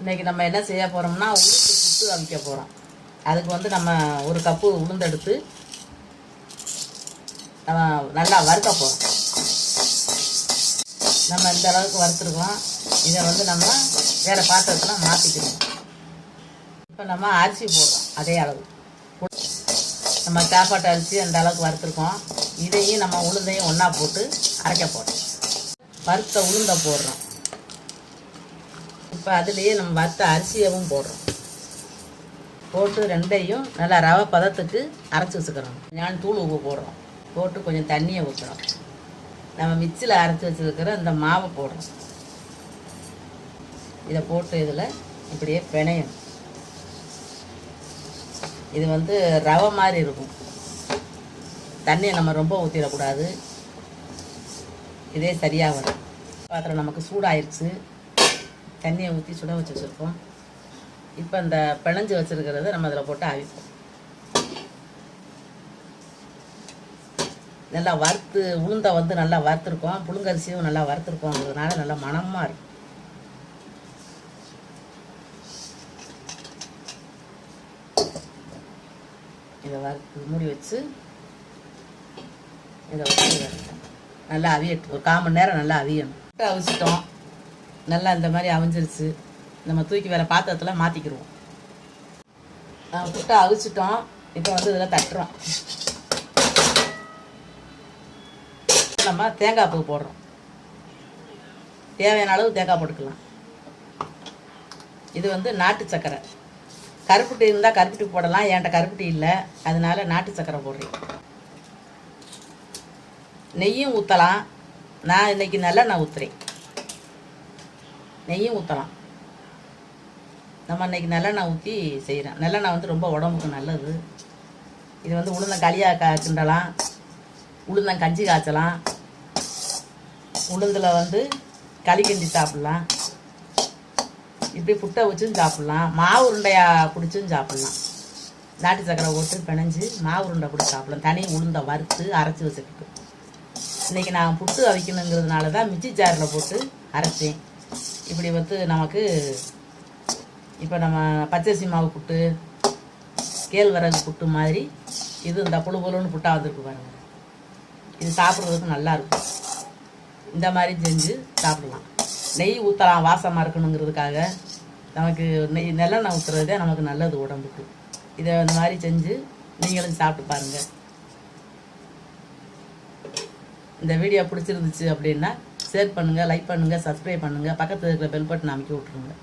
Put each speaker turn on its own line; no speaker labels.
இன்றைக்கி நம்ம என்ன செய்ய போகிறோம்னா உளுந்து புட்டு அவிக்க போகிறோம் அதுக்கு வந்து நம்ம ஒரு கப்பு உளுந்தெடுத்து நம்ம நல்லா வறுக்க போகிறோம் நம்ம இந்த அளவுக்கு வறுத்துருக்கோம். இதை வந்து நம்ம வேறு பாத்திரத்தில் மாற்றிக்கணும் இப்போ நம்ம அரிசி போடுறோம் அதே அளவு. நம்ம சாப்பாட்டு அரிசி அந்த அளவுக்கு வறுத்துருக்கோம். இதையும் நம்ம உளுந்தையும் ஒன்றா போட்டு அரைக்க போகிறோம் வறுத்த உளுந்தை போடுறோம். இப்போ அதுலேயே நம்ம வறுத்த அரிசியவும் போடுறோம். போட்டு ரெண்டையும் நல்லா ரவை பதத்துக்கு அரைச்சி வச்சுக்கிறோம். ஞான் தூள் உப்பு போடுறோம். போட்டு கொஞ்சம் தண்ணியை ஊற்றுறோம் நம்ம மிக்சியில் அரைச்சி வச்சுருக்கிற இந்த மாவை போடுறோம். இதை போட்டு இதில் இப்படியே பிணையணும். இது வந்து ரவை மாதிரி இருக்கும். தண்ணியை நம்ம ரொம்ப ஊற்றிடக்கூடாது இதே சரியாக வரும். பாத்திரம் நமக்கு சூடாயிருச்சு. தண்ணியை ஊற்றி சுட வச்சு வச்சுருக்கோம் இப்போ இந்த பிணைஞ்சு வச்சுருக்கிறத நம்ம அதில் போட்டு அவிப்போம். நல்லா வறுத்து உளுந்தை வந்து நல்லா வறுத்துருக்கோம். புழுங்கரிசியும் நல்லா வறுத்துருக்கோங்கிறதுனால நல்லா மணமாக இருக்கும். இதை வறுத்து மூடி வச்சு இதை வச்சு நல்லா அவியட்டும். ஒரு கால் மணி நேரம் நல்லா அவியணும். அவிச்சிட்டோம். நல்லா இந்த மாதிரி அவிஞ்சிருச்சு நம்ம தூக்கி வேறு பாத்திரத்தில் மாற்றிக்கிடுவோம் புட்டை அவிச்சிட்டோம். இப்போ வந்து இதில் தட்டுறோம். நம்ம தேங்காய் பூ போடுறோம். தேவையான அளவு தேங்காய் போட்டுக்கலாம். இது வந்து நாட்டு சக்கரை. கருப்புட்டி இருந்தால் கருப்பட்டி போடலாம். என்கிட்ட கருப்புட்டி இல்லை. அதனால நாட்டு சக்கரை போடுறேன். நெய்யும் ஊற்றலாம் நான் இன்னைக்கு நல்லெண்ணெய் ஊற்றுறேன் நெய்யும் ஊற்றலாம் நம்ம இன்னைக்கு நல்லெண்ணெய் ஊற்றி செய்கிறேன் நல்லெண்ணெய் வந்து ரொம்ப உடம்புக்கு நல்லது. இது வந்து உளுந்தம் களியாக கா கிண்டலாம். உளுந்தம் கஞ்சி காய்ச்சலாம். உளுந்தில் வந்து களி கிண்டி சாப்பிட்லாம். இப்படி புட்டை வச்சும் சாப்பிட்லாம். மாவு உருண்டையாக பிடிச்சும் சாப்பிட்லாம். நாட்டு சக்கரை போட்டு பிணைஞ்சு மாவு உருண்டை பிடிச்சி சாப்பிடலாம். தனி உளுந்தை வறுத்து அரைச்சி வச்சுக்கிட்டு இன்றைக்கி நான் புட்டு அவிக்கணுங்கிறதுனால தான் மிச்சி ஜாரில் போட்டு அரைச்சேன். இப்படி வந்து நமக்கு இப்போ நம்ம பச்சரிசி மாவு புட்டு கேழ்வரகு புட்டு மாதிரி இது இந்த புழு புழுன்னு புட்டாக வந்திருக்கு பாருங்கள் இது சாப்பிட்றதுக்கு நல்லா இருக்கும். இந்த மாதிரி செஞ்சு சாப்பிடலாம். நெய் ஊற்றலாம் வாசமாக இருக்கணுங்கிறதுக்காக. நமக்கு நெய் நல்லெண்ணெய் ஊற்றுறதே நமக்கு நல்லது உடம்புக்கு. இதை இந்த மாதிரி செஞ்சு நீங்களும் சாப்பிட்டு பாருங்கள் இந்த வீடியோ பிடிச்சிருந்துச்சு அப்படின்னா ஷேர் பண்ணுங்கள் லைக் பண்ணுங்கள் சப்ஸ்கிரைப் பண்ணுங்கள் பக்கத்தில் இருக்கிற பெல் பட்டன் அமைக்க விட்ருங்க